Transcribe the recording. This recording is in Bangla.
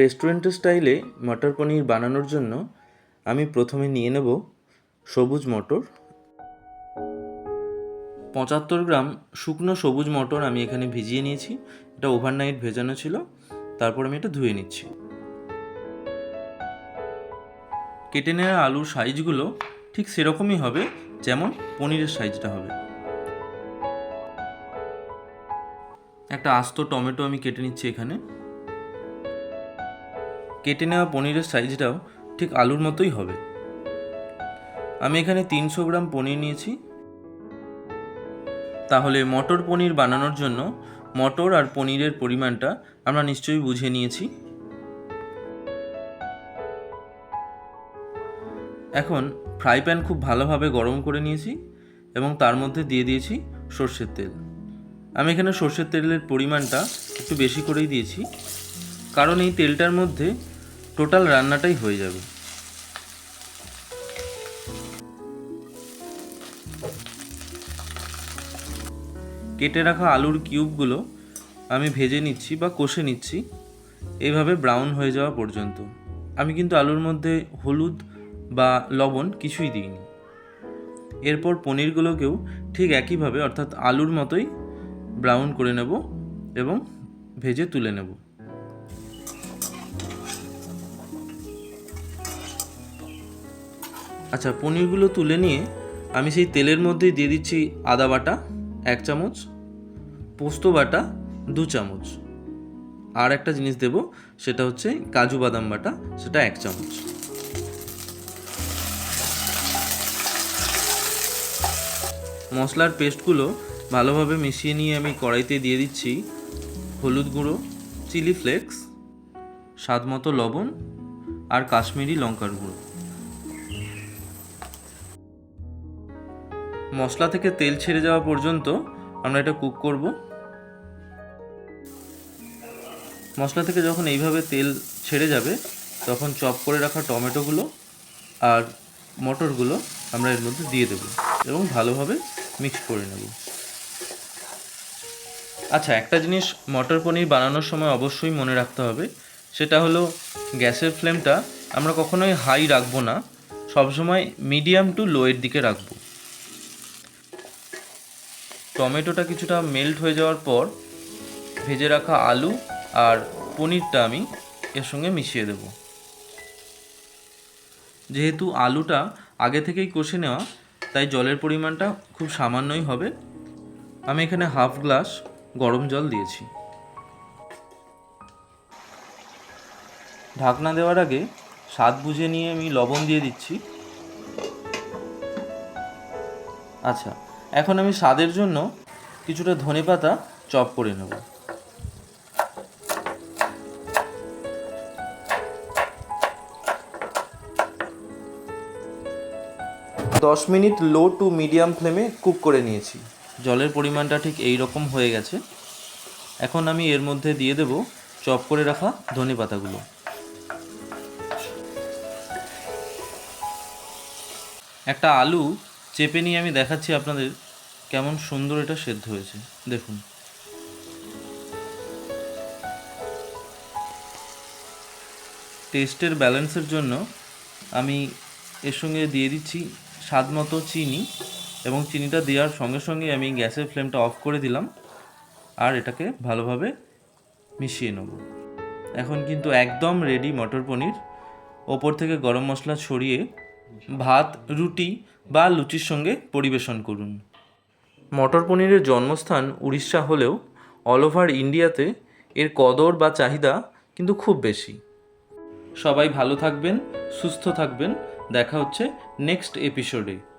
রেস্টুরেন্টের স্টাইলে মটর পনির বানানোর জন্য আমি প্রথমে নিয়ে নেব সবুজ মটর। পঁচাত্তর গ্রাম শুকনো সবুজ মটর আমি এখানে ভিজিয়ে নিয়েছি। এটা ওভারনাইট ভেজানো ছিল। তারপর আমি এটা ধুয়ে নিচ্ছি। কেটে নেওয়া আলুর সাইজগুলো ঠিক সেরকমই হবে যেমন পনিরের সাইজটা হবে। একটা আস্ত টমেটো আমি কেটে নিচ্ছি এখানে। কেটে নেওয়া পনিরের সাইজটাও ঠিক আলুর মতোই হবে। আমি এখানে তিনশো গ্রাম পনির নিয়েছি। তাহলে মটর পনির বানানোর জন্য মটর আর পনিরের পরিমাণটা আমরা নিশ্চয়ই বুঝে নিয়েছি। এখন ফ্রাই প্যান খুব ভালোভাবে গরম করে নিয়েছি এবং তার মধ্যে দিয়ে দিয়েছি সর্ষের তেল। আমি এখানে সর্ষের তেলের পরিমাণটা একটু বেশি করেই দিয়েছি। কারণ এই তেলটার মধ্যে টোটাল রান্নাটাই হয়ে যাবে। কেটে রাখা আলুর কিউবগুলো আমি ভেজে নিচ্ছি বা কষে নিচ্ছি এইভাবে ব্রাউন হয়ে যাওয়া পর্যন্ত। আমি কিন্তু আলুর মধ্যে হলুদ বা লবণ কিছুই দিইনি। এরপর পনিরগুলোকেও ঠিক একইভাবে, অর্থাৎ আলুর মতোই ব্রাউন করে নেব এবং ভেজে তুলে নেব। আচ্ছা পনিরগুলো তুলে নিয়ে আমি সেই তেলের মধ্যেই দিয়ে দিচ্ছি আদা বাটা, এক চামচ, পোস্ত বাটা, দু চামচ। আর একটা জিনিস দেব, সেটা হচ্ছে কাজু বাদাম বাটা, সেটা এক চামচ। মশলার পেস্টগুলো ভালোভাবে মিশিয়ে নিয়ে আমি কড়াইতে দিয়ে দিচ্ছি হলুদ গুঁড়ো, চিলি ফ্লেক্স, স্বাদ মতো লবণ আর কাশ্মীরি লঙ্কার গুঁড়ো। মশলা থেকে তেল ছেড়ে যাওয়া পর্যন্ত আমরা এটা কুক করব। মশলা থেকে যখন এইভাবে তেল ছেড়ে যাবে, তখন চপ করে রাখা টমেটোগুলো আর মটরগুলো আমরা এর মধ্যে দিয়ে দেবো এবং ভালোভাবে মিক্স করে নেব। আচ্ছা একটা জিনিস মটর পনির বানানোর সময় অবশ্যই মনে রাখতে হবে, সেটা হলো গ্যাসের ফ্লেমটা আমরা কখনোই হাই রাখব না, সবসময় মিডিয়াম টু লোয়ের দিকে রাখব। টমেটোটা কিছুটা মেল্ট হয়ে যাওয়ার পর ভেজে রাখা আলু আর পনিরটা আমি এর সঙ্গে মিশিয়ে দেব। যেহেতু আলুটা আগে থেকেই কষে নেওয়া, তাই জলের পরিমাণটা খুব সামান্যই হবে। আমি এখানে হাফ গ্লাস গরম জল দিয়েছি। ঢাকনা দেওয়ার আগে স্বাদ বুঝে নিয়ে আমি লবণ দিয়ে দিচ্ছি। আচ্ছা এখন আমি স্বাদের জন্য কিছুটা ধনে পাতা চপ করে নেব। দশ মিনিট লো টু মিডিয়াম ফ্লেমে কুক করে নিয়েছি। জলের পরিমাণটা ঠিক এই রকম হয়ে গেছে। এখন আমি এর মধ্যে দিয়ে দেব চপ করে রাখা ধনে পাতাগুলো একটা আলু চেপে নিয়ে আমি দেখাচ্ছি আপনাদের কেমন সুন্দর এটা সেদ্ধ হয়েছে। দেখুন। টেস্টের ব্যালেন্সের জন্য আমি এর সঙ্গে দিয়ে দিচ্ছি স্বাদ মতো চিনি এবং চিনিটা দেওয়ার সঙ্গে সঙ্গে আমি গ্যাসের ফ্লেমটা অফ করে দিলাম আর এটাকে ভালোভাবে মিশিয়ে নেব। এখন কিন্তু একদম রেডি মটর পনির। ওপর থেকে গরম মশলা ছড়িয়ে ভাত, রুটি বা লুচির সঙ্গে পরিবেশন করুন। মটর পনিরের জন্মস্থান উড়িষ্যা হলেও অল ওভার ইন্ডিয়াতে এর কদর বা চাহিদা কিন্তু খুব বেশি। সবাই ভালো থাকবেন, সুস্থ থাকবেন। দেখা হচ্ছে নেক্সট এপিসোডে